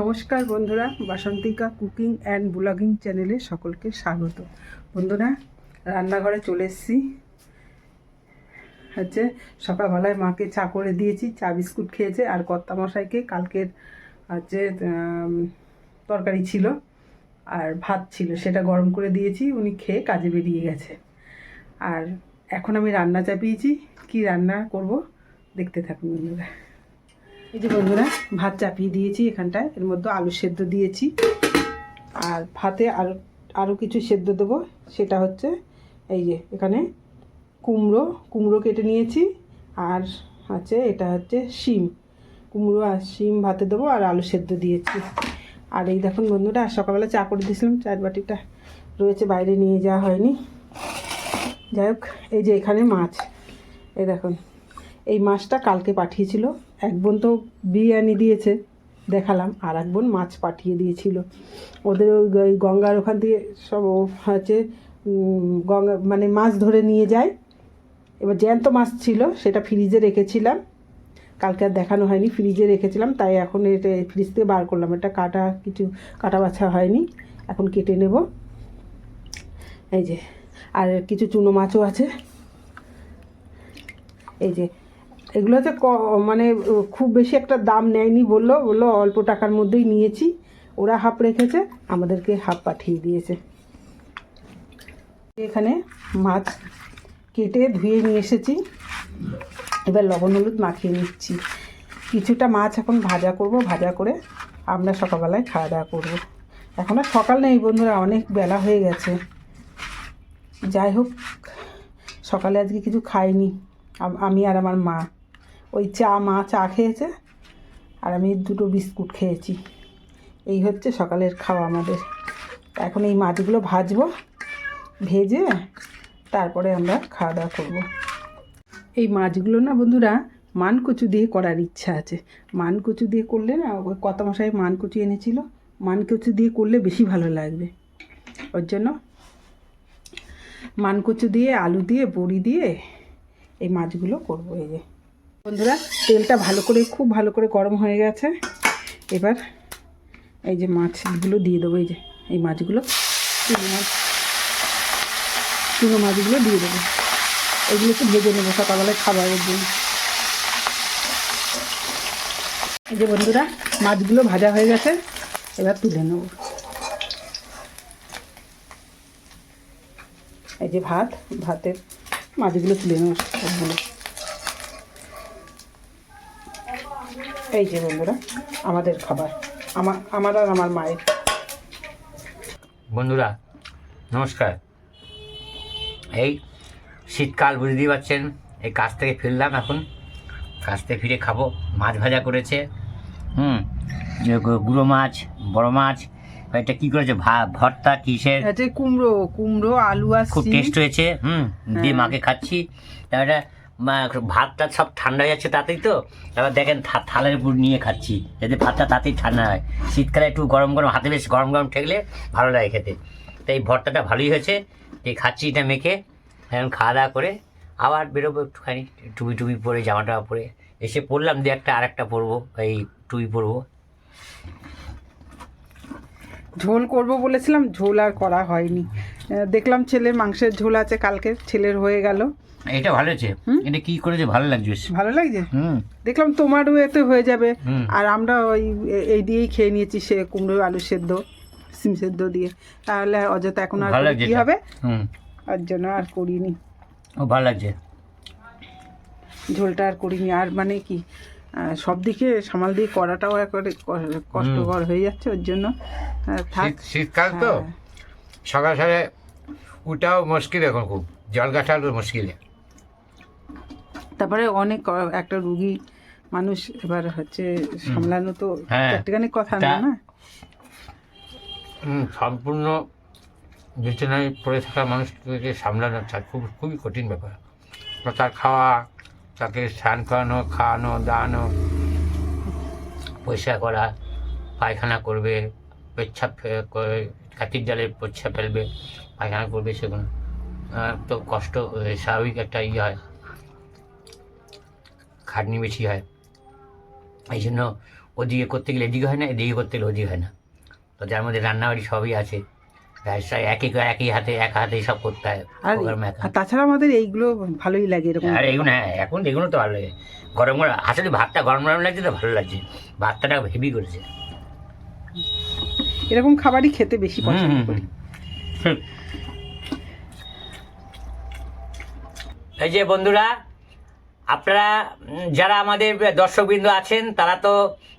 নমস্কার বন্ধুরা, Basantika cooking and blogging চ্যানেলে সকলকে স্বাগত। বন্ধুরা, রান্নাঘরে চলে এসেছি। হচ্ছে সকালবেলায় মাকে চা করে দিয়েছি, চা বিস্কুট খেয়েছে, আর কর্তামশাইকে কালকের হচ্ছে তরকারি ছিল, আর ভাত ছিল, সেটা গরম করে দিয়েছি, উনি খেয়ে কাজে বেরিয়ে গেছে। আর এখন আমি রান্না চাপিয়েছি, কি রান্না করব, দেখতে থাকুন বন্ধুরা। এই যে বন্ধুরা, ভাত চাপিয়ে দিয়েছি এখানটায়। এর মধ্যে আলু সেদ্ধ দিয়েছি। আর ভাতে আর আরও কিছু সেদ্ধ দেবো। সেটা হচ্ছে এই যে এখানে কুমড়ো কুমড়ো কেটে নিয়েছি। আর আছে, এটা হচ্ছে শিম। কুমড়ো আর শিম ভাতে দেবো আর আলু সেদ্ধ দিয়েছি। আর এই দেখুন বন্ধুরা, সকালবেলা চা করে দিয়েছিলাম। চার বাটিটা রয়েছে, বাইরে নিয়ে যাওয়া হয়নি। যাই হোক, এই যে এখানে মাছ। এই দেখুন, এই মাছটা কালকে পাঠিয়েছিল। এক বোন তো বিরিয়ানি দিয়েছে, দেখালাম। আর এক বোন মাছ পাঠিয়ে দিয়েছিল। ওদের ওই গঙ্গার ওখান থেকে সব হচ্ছে গঙ্গা মানে মাছ ধরে নিয়ে যায়। এবার জ্যান্ত মাছ ছিল, সেটা ফ্রিজে রেখেছিলাম। কালকে আর দেখানো হয়নি, ফ্রিজে রেখেছিলাম। তাই এখন এটা ফ্রিজ থেকে বার করলাম। এটা কাটা কিছু, কাটা বাছা হয়নি। এখন কেটে নেব। এই যে, আর কিছু চুনো মাছও আছে। এই যে এগুলোতে ক- মানে খুব বেশি একটা দাম নেয়নি বলল বলল অল্প টাকার মধ্যেই নিয়েছি। ওরা হাফ রেখেছে, আমাদেরকে হাফ পাঠিয়ে দিয়েছে। এখানে মাছ কেটে ধুয়ে নিয়ে এসেছি। এবার লবণ হলুদ মাখিয়ে নিচ্ছি। কিছুটা মাছ এখন ভাজা করব, ভাজা করে আমরা সকালবেলায় খাওয়া দাওয়া করব। এখন আর সকাল নেই বন্ধুরা, অনেক বেলা হয়ে গেছে। যাই হোক, সকালে আজকে কিছু খাইনি আমি আর আমার মা। ওই চা মা চা খেয়েছে আর আমি দুটো বিস্কুট খেয়েছি। এই হচ্ছে সকালের খাওয়া আমাদের। এখন এই মাছগুলো ভাজবো, ভেজে তারপরে আমরা খাওয়া দাওয়া করব। এই মাছগুলো না বন্ধুরা মানকচু দিয়ে করার ইচ্ছা আছে। মানকচু দিয়ে করলে না, ওই কত মশাই মানকচু এনেছিল, মানকচু দিয়ে করলে বেশি ভালো লাগবে। ওর জন্য মানকচু দিয়ে, আলু দিয়ে, বড়ি দিয়ে এই মাছগুলো করব এই যে। বন্ধুরা, তেলটা ভালো করে, খুব ভালো করে গরম হয়ে গেছে। এবার এই যে মাছগুলো দিয়ে দেবো, এই যে, এই মাছগুলো চুনো মাছ চুনো মাছগুলো দিয়ে দেবো। এগুলো একটু ভেজে নেব সকালবেলায় খাবারের জন্য। এই যে বন্ধুরা, মাছগুলো ভাজা হয়ে গেছে, এবার তুলে নেব। এই যে ভাত, ভাতের মাছগুলো তুলে নেব সবগুলো। এই যে বন্ধুরা আমাদের খাবার। আমার আমার আর আমার মায়ের। বন্ধুরা নমস্কার। এই শীতকাল বুঝতেই পারছেন এই কাজ থেকে ফিরলাম এখন। কাজ থেকে ফিরে খাব মাছ ভাজা করেছে। হুম যে গুঁড়ো মাছ বড় মাছ। এটা কি করেছে? ভা- ভর্তা কিসের? কুমড়ো কুমড়ো আলু আর খুব টেস্ট হয়েছে হুম দিয়ে হ্যাঁ। মাকে খাচ্ছি। তারপরে ভাতটা সব ঠান্ডা হয়ে যাচ্ছে তাতেই তো। এবার দেখেন থালের উপর নিয়ে খাচ্ছি। যাতে ভাতটা তাতেই ঠান্ডা হয়। শীতকালে একটু গরম গরম, হাতে বেশ গরম গরম ঠেকলে ভালো লাগে খেতে। তো এই ভর্তাটা ভালোই হয়েছে। এই খাচ্ছি এটা মেখে, এখন খাওয়া দাওয়া করে আবার বেরোবো একটুখানি, টুপি টুপি পরে, জামা টামা পরে। এসে পরলাম দিয়ে একটা, আরেকটা পরবো, এই টুপি পরবো। ঝোল করব বলেছিলাম, ঝোল আর করা হয়নি। দেখলাম ছেলে মাংসের ঝোল আছে, কালকে ছেলের হয়ে গেল। এটা ভালো হয়েছে? এটা কি করেছে ভালো লাগছে ভালো লাগছে? হুম। দেখলাম তোমারও এতে হয়ে যাবে। আর আমরা ওই এই দিয়েই খেয়ে নিয়েছি সে কুমড়ো আলু সেদ্ধ সিম সেদ্ধ দিয়ে। তাহলে অযথা এখন আর কি হবে? হুম। আর জন্য আর করিনি। ও ভালো লাগছে। ঝোলটা আর করিনি। আর মানে কি সব দিকে সামাল দিয়ে করাটাও একবারে কষ্টকর হয়ে যাচ্ছে ওর জন্য। থাক। শীতকাল তো? হ্যাঁ। সকাল সকালে উঠাও মুশকিল এখন খুব। জল গাছাও মুশকিল। তারপরে অনেক একটা রুগী মানুষ এবার হচ্ছে সামলানো তো হ্যাঁ। একটুখানি কথা না না? সম্পূর্ণ বিছানায় পড়ে থাকা মানুষকে সামলানো তার খুব খুবই কঠিন ব্যাপার। তার খাওয়া তাকে স্নান করানো খাওয়ানো দাওয়ানো পরিষ্কার করা পায়খানা করবে পেচ্ছাপ কাঠির জালে পেচ্ছাপ ফেলবে পায়খানা করবে সেগুলো। তো কষ্ট স্বাভাবিক একটা ইয়ে হয়। খাটনি বেশি হয়। এই জন্য ওদিকে করতে গেলে এদিকে হয় না এদিকে করতে গেলে ওদিকে হয় না। তো যার মধ্যে রান্নাবাড়ি সবই আছে। একই একই হাতে এক হাতে সব করতে হয় আর তাছাড়া আমাদের এইগুলো ভালোই লাগে এরকম। আর এগুলো হ্যাঁ এখন এগুলো তো ভালো লাগে। গরম গরম আসলে ভাতটা গরম গরম লাগছে তো? ভালো লাগছে। ভাতটা হেভি করেছে। এরকম খাবারই খেতে বেশি পছন্দ করি। এই যে বন্ধুরা আপনারা যারা আমাদের দর্শকবৃন্দ আছেন তারা তো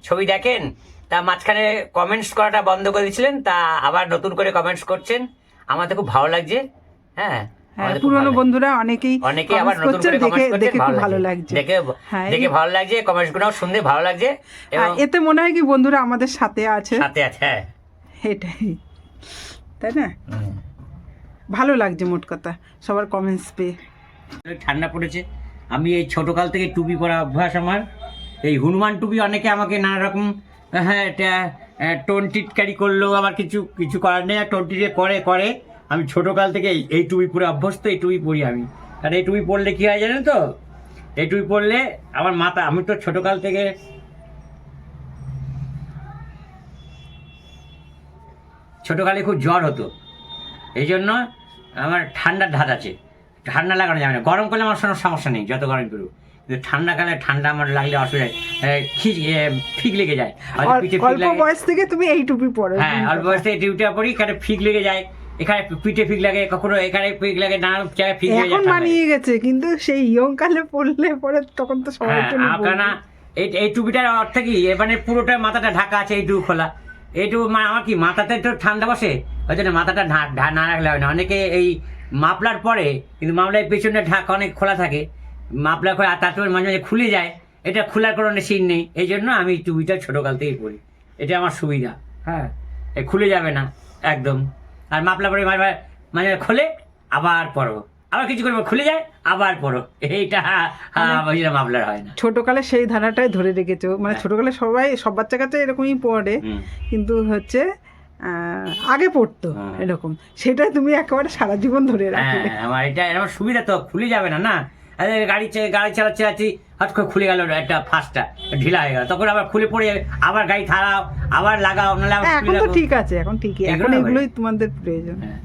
ছবি দেখেন তা মাঝখানে কমেন্টস করাটা বন্ধ করে দিয়েছিলেন তা আবার নতুন করে কমেন্টস করছেন। আমার তো খুব ভালো লাগছে। হ্যাঁ হ্যাঁ আমাদের পুরনো। বন্ধুরা অনেকেই অনেকে আবার নতুন করে দেখে দেখে খুব ভালো লাগছে। দেখে হ্যাঁ, দেখে ভালো লাগছে কমেন্টসগুলো শুনতে ভালো লাগছে এবং এতে মনে হয় কি বন্ধুরা আমাদের সাথে আছে। সাথে আছে হ্যাঁ। এটাই। তাই না? ভালো লাগছে মোট কথা সবার কমেন্টস পেয়ে। ঠান্ডা পড়েছে। আমি এই ছোটকাল থেকে টুপি পরা অভ্যাস আমার। এই হনুমান টুপি অনেকে আমাকে নানা রকম হ্যাঁ এটা টোন টিটকারি করলেও আবার কিছু কিছু করার নেই। আর টোন টিটে করে করে। আমি ছোটকাল থেকে এই- টুপি পরে অভ্যস্ত, এই টুপি পরি আমি। আর এই টুপি পরলে কী হয় জানেন তো? এই টুপি পরলে আমার মাথা, আমি তো ছোটকাল থেকে ছোটকালে খুব জ্বর হতো। এই জন্য আমার ঠান্ডার ধাত আছে। ঠান্ডা লাগানো যাবে না। গরম করলে আমার কোনো সমস্যা নেই যত গরম করুক কিন্তু ঠান্ডাকালে ঠান্ডা আমার লাগলে অসুবিধা খিচ ফিক লেগে যায়। অল্প বয়স থেকে তুমি এই টুপি পরো। হ্যাঁ অল্প বয়স থেকে টিউটা পড়ি এখানে ফিক লেগে যায়। এখানে পিঠে ফিক লাগে কখনো এখানে ফিক লাগে নানা জায়গায় ফিক যায় এখন মানিয়ে গেছে কিন্তু সেই ইয়ং কালে পড়লে পরে তখন তো সবাই হ্যাঁ জন্য এই এই টুপিটার অর্থ কি? মানে পুরোটা মাথাটা ঢাকা আছে এইটুকু খোলা। এইটুকু মানে আমার কি মাথাতে তো ঠান্ডা বসে? ওই জন্য মাথাটা না রাখলে হয় না। অনেকে এই মাপলার পরে কিন্তু মামলার পেছনে ঢাকা অনেক খোলা থাকে মাপলার করে আর তারপরে মাঝে মাঝে খুলে যায় এটা খোলার কোনো সিন নেই এই জন্য আমি টুপিটা ছোটোকাল থেকেই পরি এটা আমার সুবিধা। হ্যাঁ। এ খুলে যাবে না একদম। আর মাপলা পরে মাঝে মাঝে খোলে আবার পরো। আবার কিছু করব খুলে যায় আবার পরো। এইটা হ্যাঁ, জন্য মাপলার হয় না। ছোটকালে সেই ধারাটাই ধরে রেখেছো। মানে হ্যাঁ। ছোটকালে সবাই সব বাচ্চা কাচ্চা এরকমই পড়ে কিন্তু হচ্ছে আগে পড়তো হ্যাঁ। এরকম। সেটা তুমি একেবারে সারা জীবন ধরে রাখলে। হ্যাঁ আমার এটা আমার সুবিধা তো খুলে যাবে না না? গাড়ি গাড়ি চালাচ্ছে চালাচ্ছি হঠাৎ করে খুলে গেল একটা ফার্স্টটা ঢিলা হয়ে গেল। তখন আবার খুলে পড়ে যাবে আবার গাড়ি থারাও আবার লাগাও নাহলে হ্যাঁ, এখন তো ঠিক আছে এখন ঠিকই। এখন এগুলোই তোমাদের প্রয়োজন। হ্যাঁ।